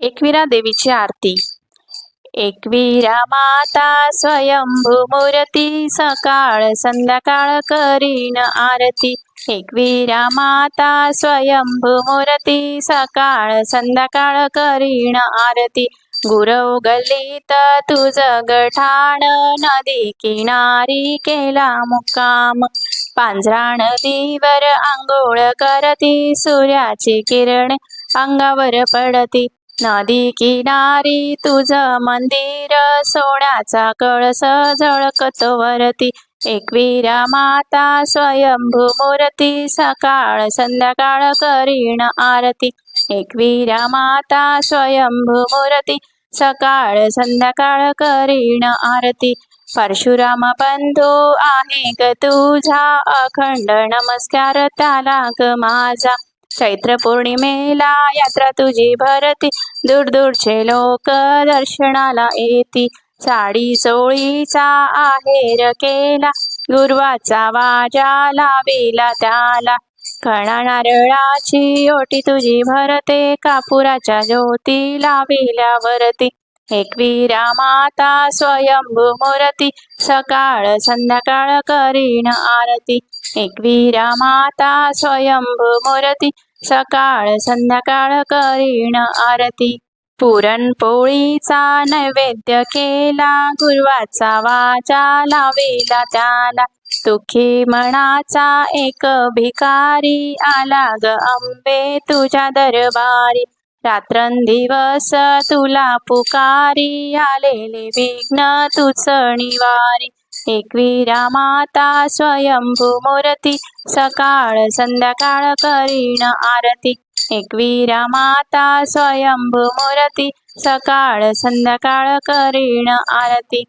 एकविरा देवीची आरती. एकविरा माता स्वयंभू मूर्ती सकाळ संध्याकाळ करीन आरती. एकविरा माता स्वयंभू मूर्ती सकाळ संध्याकाळ करीन आरती. गुरव गल्लीत तुझ गठाण नदी किनारी केला मुक्काम. पांझरा नदीवर आंघोळ करती सूर्याची किरण अंगावर पडती. नदी किनारी तुझ मंदिर सोन्याचा कळस झळकतो वरती. एकवीरा माता स्वयंभू मूर्ती सकाळ संध्याकाळ करीण आरती. एकवीरा माता स्वयंभू मूर्ती सकाळ संध्याकाळ करीण आरती. परशुराम बंधू आहे ग तुझा अखंड नमस्कार त्याला ग माझा. चैत्र पौर्णिमेला यात्रा तुझी भरती. दूर दूरचे लोक दर्शनाला येती. साडी चोळीचा आहेर केला. गुरवाचा वाजा लाविला त्याला. कणा नारळाची ओटी तुझी भरते. कापुराच्या ज्योती लाविल्यावरती एकविरा माता स्वयंभू मूर्ती सकाळ संध्याकाळ करीन आरती. एकविरा माता स्वयंभू मूर्ती सकाळ संध्याकाळ करीण आरती. पुरणपोळीचा नैवेद्य केला गुरुवाचा वाचा लावेला त्याला. तुखी मनाचा एक भिकारी आला ग अंबे तुझ्या दरबारी. रात्रंदिवस तुला पुकारी आलेले विघ्न तुच निवारी. एकविरा माता स्वयंभू मूर्ती सकाळ संध्याकाळ करीण आरती. एकविरा माता स्वयंभू मूर्ती सकाळ संध्याकाळ करीण आरती.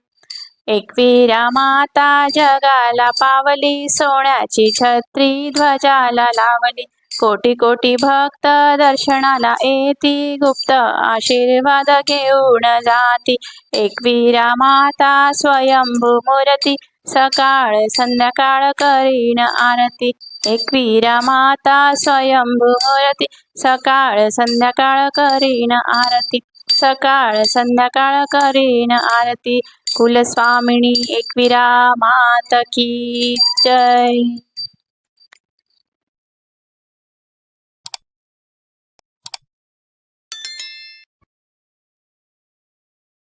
एकविरा माता जगाला पावली सोन्याची छत्री ध्वजाला लावली. कोटी कोटी भक्त दर्शनाला येती. गुप्त आशीर्वाद घेऊन जाती. एकवीरा माता स्वयंभू मूर्ती. सकाळ संध्याकाळ करीन आरती. एकवीरा माता स्वयंभू मूर्ती. सकाळ संध्याकाळ करीन आरती. सकाळ संध्याकाळ करीन आरती. कुलस्वामिनी एकवीरा मात की जय.